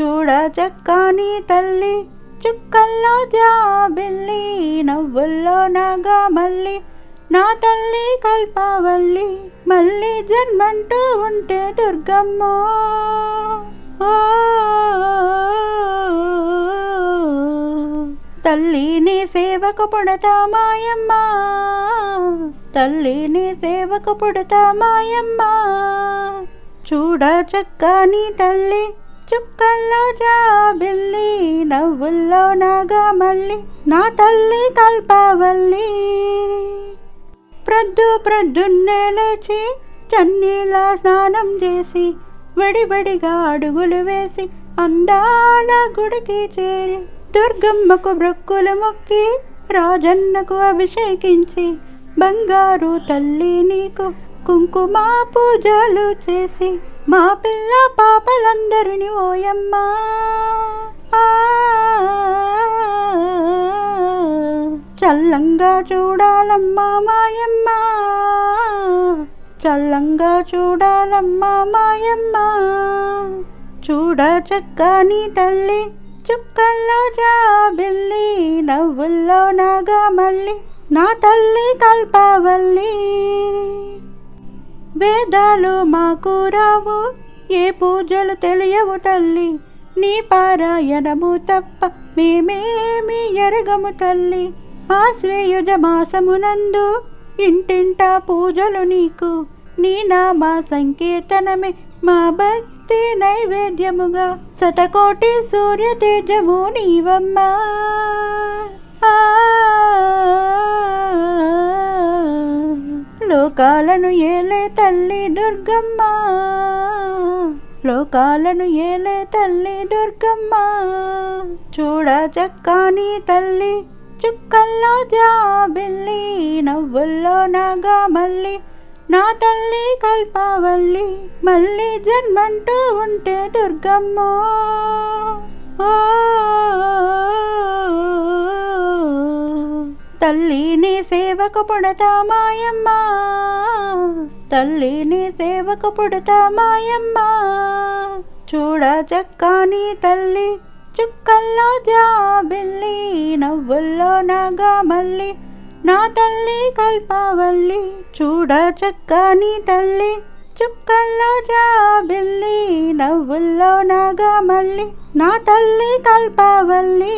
చూడ చక్కని తల్లి చుక్కల్లో జాబిల్లి నవ్వుల్లో నాగా మళ్ళీ నా తల్లి కల్పవల్లి మళ్ళీ జన్మంటూ ఉంటే దుర్గమ్మ. తల్లిని సేవకు పుడతా మాయమ్మ తల్లిని సేవకు పుడతా మాయమ్మ చూడ చక్కని తల్లి చుక్కల్లో జాబిల్లి నవ్వుల్లో నాగా మళ్ళీ నా తల్లి కల్పవల్లి. ప్రొద్దు ప్రొద్దున్నే లేచి చన్నీలా స్నానం చేసి వడిబడిగా అడుగులు వేసి అందాల గుడికి చేరి దుర్గమ్మకు బ్రొక్కులు మొక్కి రాజన్నకు అభిషేకించి బంగారు తల్లి నీకు కుంకుమ పూజలు చేసి మా పిల్ల పాపలందరిని ఓయమ్మా. ఆ చల్లంగా చూడాలమ్మా మాయమ్మ. చల్లంగా చూడాలమ్మా మాయమ్మ. చూడ చక్కని తల్లి చుక్కల్లో జాబిల్లి నవ్వుల్లో నాగా మళ్ళీ నా తల్లి కల్పవల్లి. వేదాలు మాకు రావు ఏ పూజలు తెలియవు తల్లి. నీ పారాయణము తప్ప మేమేమి ఎరగము తల్లి. ఆశ్వేయుజ మాసమునందు ఇంటింటా పూజలు నీకు. నీ నామా సంకీర్తనమే మా భక్తి నైవేద్యముగా. శతకోటి సూర్య తేజము నీవమ్మా. లోకాలను ఏలే తల్లి దుర్గమ్మ. లోకాలను ఏలే తల్లి దుర్గమ్మ. చూడ చక్కని తల్లి చుక్కల్లో జాబిల్లి నవ్వుల్లో నాగా మళ్ళీ నా తల్లి కల్పవల్లి మళ్ళీ జన్మంటూ ఉంటే దుర్గమ్మ. తల్లిని నీ సేవకు పుడతా మాయమ్మ తల్లి నీ సేవకు పుడతా మాయమ్మ. చూడ చక్కని తల్లి చుక్కల్లో జాబిల్లి నవ్వుల్లో నాగా మళ్ళీ నా తల్లి కల్పవల్లి. చూడ చక్కని తల్లి చుక్కల్లో జాబిల్లి నవ్వుల్లో నాగా మళ్ళీ నా తల్లి కల్పవల్లి.